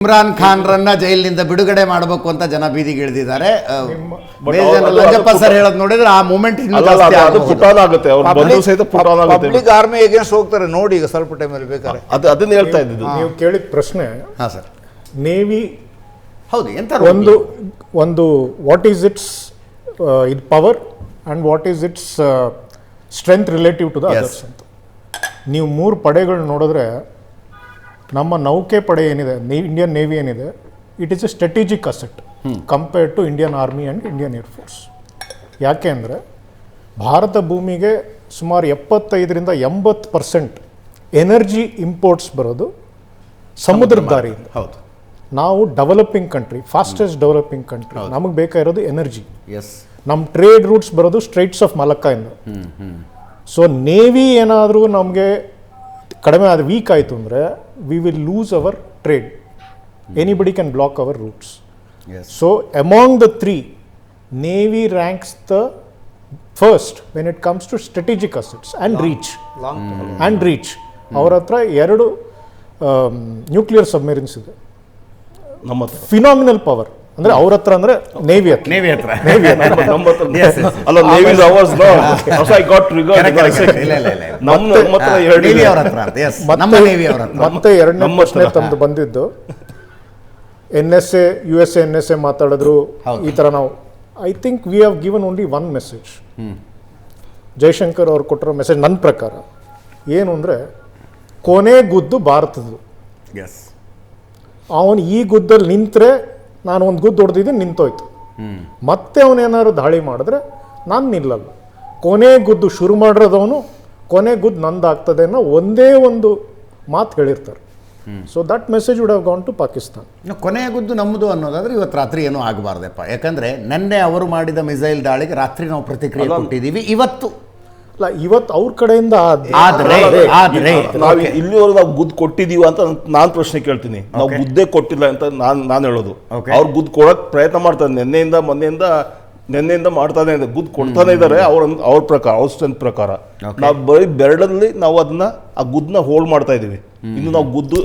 ಇಮ್ರಾನ್ ಖಾನ್ ರನ್ನ ಜೈಲಿನಿಂದ ಬಿಡುಗಡೆ ಮಾಡಬೇಕು ಅಂತ ಜನ ಬೀದಿಗೆ ಇಳಿದಿದ್ದಾರೆ. ಲಂಜಪ್ಪ ಸರ್ ಹೇಳೋದು ನೋಡಿದ್ರೆ ಆ ಮೂಮೆಂಟ್ ಇನ್ನೂ ಅಲ್ಲ ಅಲ್ಲ, ಜಾಸ್ತಿ ಅದು- ಅದು ಆಗಬಹುದು. ಆಗುತ್ತೆ ಅವ್ರು ಬಂದು ಸಹಿತ ಪುಟಾನ್ ಆಗುತ್ತೆ ಪಬ್ಲಿಕ್ ಆರ್ಮಿ ಎಗೇನ್ಸ್ಟ್ ಹೋಗ್ತಾರೆ ನೋಡಿ ಈಗ ಸ್ವಲ್ಪ ಅಲ್ಲಿ ಬೇಕಾದ್ರೆ. ಅದು ಅದನ್ನ ಹೇಳ್ತಾ ಇದ್ದಿದ್ದು. ನೀವು ಕೇಳಿದ ಪ್ರಶ್ನೆ ಹಾ ಸರ್. ನೇವಿ ಹೌದು ಎಂತ ಒಂದು ಒಂದು ವಾಟ್ ಈಸ್ ಇಟ್ಸ್ ಇದು power and what is its strength relative to the others ಅಂತ. ನೀವು ಮೂರು ಪಡೆಗಳು ನೋಡಿದ್ರೆ ನಮ್ಮ ನೌಕೆ ಪಡೆ ಏನಿದೆ ಇಂಡಿಯನ್ ನೇವಿ ಏನಿದೆ it is a strategic asset compared to Indian Army and Indian air force ಯಾಕೆ ಅಂದರೆ ಭಾರತ ಭೂಮಿಗೆ ಸುಮಾರು ಎಪ್ಪತ್ತೈದರಿಂದ ಎಂಬತ್ತು ಪರ್ಸೆಂಟ್ ಎನರ್ಜಿ ಇಂಪೋರ್ಟ್ಸ್ ಬರೋದು ಸಮುದ್ರ ದಾರಿಯಿಂದ. ಹೌದು. ನಾವು developing country fastest developing country ನಮಗೆ ಬೇಕಾಗಿರೋದು ಎನರ್ಜಿ ಎಸ್ ನಮ್ಮ ಟ್ರೇಡ್ ರೂಟ್ಸ್ ಬರೋದು ಸ್ಟ್ರೈಟ್ಸ್ ಆಫ್ ಮಲಕ್ಕಾಯಿಂದ ಸೊ ನೇವಿ ಏನಾದರೂ ನಮಗೆ ಕಡಿಮೆ ಆದ ವೀಕ್ ಆಯಿತು ಅಂದರೆ we will lose our trade anybody can block our routes so among the three Navy ranks the first when it comes to strategic assets and reach and reach ಅವ್ರ ಹತ್ರ ಎರಡು nuclear ಸಬ್ಮೆರಿನ್ಸ್ ಇದೆ. ನಮ್ಮ ಹತ್ರ ಫಿನಾಮಿನಲ್ ಪವರ್ ಅಂದ್ರೆ ಅವ್ರ ಹತ್ರ ಅಂದ್ರೆ ನೇವಿ ಹತ್ರ. ನೇವಿ ಹತ್ರ. ನೇವಿ. ಅಲ್ಲ Navy ours no I got. ಇಲ್ಲ, ಇಲ್ಲ, ಇಲ್ಲ. ನಮ್ಮ ನಮ್ಮ ಹತ್ರ ಎರಡು ನೇವಿ ಅವರ ಹತ್ರ ಅಂತ ಎಸ್ ನಮ್ಮ ನೇವಿ ಅವರ ಹತ್ರ. ಮತ್ತೆ ಎರಡನೇ ಪ್ರಶ್ನೆ ತಂದು ಬಂದಿದ್ದು N S A U S N S A ಮಾತಾಡಿದ್ರು. ಈ ತರ ನಾವು I think we have given only one message Jaishankar ಅವ್ರು ಕೊಟ್ಟಿರೋ ಮೆಸೇಜ್ ನನ್ನ ಪ್ರಕಾರ ಏನು ಅಂದರೆ ಕೊನೆ ಗುದ್ದು ಭಾರತದ್ದು. ಎಸ್ ಅವನು ಈ ಗುದ್ದಲ್ಲಿ ನಿಂತರೆ ನಾನು ಒಂದು ಗುದ್ದು ಹೊಡೆದಿದ್ದೀನಿ ನಿಂತೋಯ್ತು. ಮತ್ತೆ ಅವನೇನಾದ್ರು ದಾಳಿ ಮಾಡಿದ್ರೆ ನಾನು ನಿಲ್ಲಲ್ಲ. ಕೊನೆ ಗುದ್ದು ಶುರು ಮಾಡಿರೋದವನು ಕೊನೆ ಗುದ್ದು ನಂದಾಗ್ತದೆ ಅನ್ನೋ ಒಂದೇ ಒಂದು ಮಾತು ಹೇಳಿರ್ತಾರೆ. So that message would have gone to Pakistan ಇನ್ನು ಕೊನೆಯ ಗುದ್ದು ನಮ್ಮದು ಅನ್ನೋದಾದ್ರೆ ಇವತ್ತು ರಾತ್ರಿ ಏನೂ ಆಗಬಾರ್ದಪ್ಪ. ಯಾಕಂದ್ರೆ ನಿನ್ನೆ ಅವರು ಮಾಡಿದ ಮಿಸೈಲ್ ದಾಳಿಗೆ ರಾತ್ರಿ ನಾವು ಪ್ರತಿಕ್ರಿಯೆ ಕೊಟ್ಟಿದ್ದೀವಿ ಇವತ್ತು. ಇವತ್ತು ಅವ್ರ ಕಡೆಯಿಂದ ಆದ್ರೆ ಆದ್ರೆ ನಾವು ಇಲ್ಲಿವರೆಗೂ ನಾವು ಗುದ್ದು ಕೊಟ್ಟಿದೀವ ಅಂತ ನಾನು ಪ್ರಶ್ನೆ ಕೇಳ್ತೀನಿ. ನಾವು ಗುದ್ದೆ ಕೊಟ್ಟಿಲ್ಲ ಅಂತ ನಾನು ನಾನು ಹೇಳೋದು. ಅವ್ರ ಗುದ್ದು ಕೊಡಕ್ ಪ್ರಯತ್ನ ಮಾಡ್ತಾರೆ. ನಿನ್ನೆಯಿಂದ ಮೊನ್ನೆಯಿಂದ ನಿನ್ನೆಯಿಂದ ಮಾಡ್ತಾನೆ ಇದೆ. ಗುದ್ದು ಕೊಡ್ತಾನೆ ಇದ್ದಾರೆ ಅವ್ರ ಅವ್ರ ಪ್ರಕಾರ ಅವ್ರ ಸ್ಟ್ರೆಂತ್ ಪ್ರಕಾರ. ನಾವು ಬರೀ ಬೆರಡಲ್ಲಿ ನಾವು ಅದನ್ನ ಆ ಗುದ್ದನ್ನ ಹೋಲ್ಡ್ ಮಾಡ್ತಾ ಇದೀವಿ. ಇನ್ನು ನಾವು ಗುದ್ದು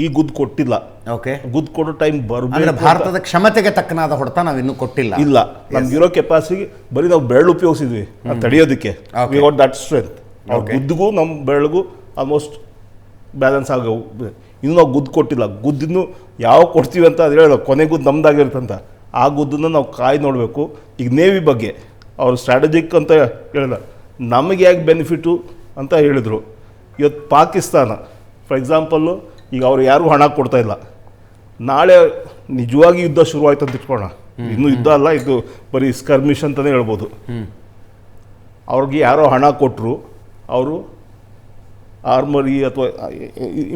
ಈ ಗುದ್ದು ಕೊಟ್ಟಿಲ್ಲ. ಓಕೆ ಗುದ್ದು ಕೊಡೋ ಟೈಮ್ ಬರಬೇಕು ಭಾರತದ ಕ್ಷಮತೆಗೆ ತಕ್ಕನಾದ ಹೊಡೆತ ನಾವು ಇನ್ನೂ ಕೊಟ್ಟಿಲ್ಲ. ಇಲ್ಲ. ನಮ್ಗೆ ಇರೋ ಕೆಪಾಸಿಟಿ ಬರೀ ನಾವು ಬೆರಳು ಉಪಯೋಗಿಸಿದ್ವಿ ತಡಿಯೋದಕ್ಕೆ. ವಿ ದಟ್ ಸ್ಟ್ರೆಂತ್ ಗುದ್ದಿಗೂ ನಮ್ಮ ಬೆರಳಿಗೂ ಆಲ್ಮೋಸ್ಟ್ ಬ್ಯಾಲೆನ್ಸ್ ಆಗವು ಇನ್ನು ನಾವು ಗುದ್ದು ಕೊಟ್ಟಿಲ್ಲ. ಗುದ್ದಿನೂ ಯಾವ ಕೊಡ್ತೀವಿ ಅಂತ ಅದು ಹೇಳೋ. ಕೊನೆ ಗುದ್ದು ನಮ್ದಾಗಿರುತ್ತಂತ ಆ ಗುದ್ದನ್ನ ನಾವು ಕಾಯಿ ನೋಡಬೇಕು. ಈಗ ನೇವಿ ಬಗ್ಗೆ ಅವ್ರ ಸ್ಟ್ರಾಟಜಿಕ್ ಅಂತ ಹೇಳಿದ. ನಮಗೆ ಯಾಕೆ ಬೆನಿಫಿಟು ಅಂತ ಹೇಳಿದರು. ಇವತ್ತು ಪಾಕಿಸ್ತಾನ ಫಾರ್ ಎಕ್ಸಾಂಪಲ್ಲು ಈಗ ಅವ್ರು ಯಾರೂ ಹಣ ಕೊಡ್ತಾ ಇಲ್ಲ. ನಾಳೆ ನಿಜವಾಗಿ ಯುದ್ಧ ಶುರುವಾಯ್ತು ಅಂತ ಇಟ್ಕೊಳ್ಳೋಣ. ಇನ್ನು ಯುದ್ಧ ಅಲ್ಲ ಇದು ಬರೀ ಸ್ಕರ್ಮಿಷ್ ಅಂತಲೇ ಹೇಳ್ಬೋದು. ಅವ್ರಿಗೆ ಯಾರೋ ಹಣ ಕೊಟ್ಟರು ಅವರು ಆರ್ಮರಿ ಅಥವಾ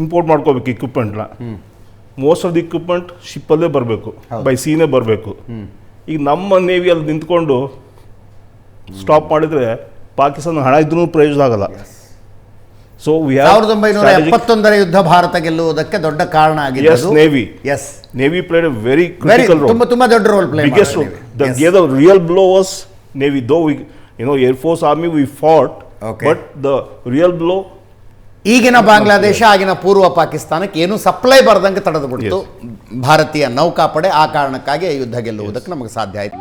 ಇಂಪೋರ್ಟ್ ಮಾಡ್ಕೋಬೇಕು ಇಕ್ವಿಪ್ಮೆಂಟ್ನ ಮೋಸ್ಟ್ ಆಫ್ ದಿ ಇಕ್ವಿಪ್ಮೆಂಟ್ ಶಿಪ್ಪಲ್ಲೇ ಬರಬೇಕು ಬೈ ಸೀನೇ ಬರಬೇಕು. ಈಗ ನಮ್ಮ ನೇವಿಯಲ್ಲಿ ನಿಂತ್ಕೊಂಡು ಸ್ಟಾಪ್ ಮಾಡಿದರೆ ಪಾಕಿಸ್ತಾನ ಹಣ ಇದ್ರೂ ಪ್ರಯೋಜನ ಆಗಲ್ಲ. ಸೊ ಸಾವಿರದ ಒಂಬೈನೂರ ಎಪ್ಪತ್ತೊಂದರ ಯುದ್ಧ ಭಾರತ ಗೆಲ್ಲುವುದಕ್ಕೆ ದೊಡ್ಡ ಕಾರಣ ಆಗಿದೆ as Navy as Navy played a very critical role ತುಂಬಾ ತುಂಬಾ ದೊಡ್ಡ role play. The, yeah, the real blow was Navy. We we, you know, Air Force, Army, we fought, Okay. but the ಈಗಿನ ಬಾಂಗ್ಲಾದೇಶ ಆಗಿನ ಪೂರ್ವ ಪಾಕಿಸ್ತಾನಕ್ಕೆ ಏನು ಸಪ್ಲೈ ಬರದಂಗೆ ತಡೆದು ಬಿಡ್ತು ಭಾರತೀಯ ನೌಕಾಪಡೆ ಆ ಕಾರಣಕ್ಕಾಗಿ ಈ ಯುದ್ಧ ಗೆಲ್ಲುವುದಕ್ಕೆ ನಮಗೆ ಸಾಧ್ಯ ಆಯ್ತು.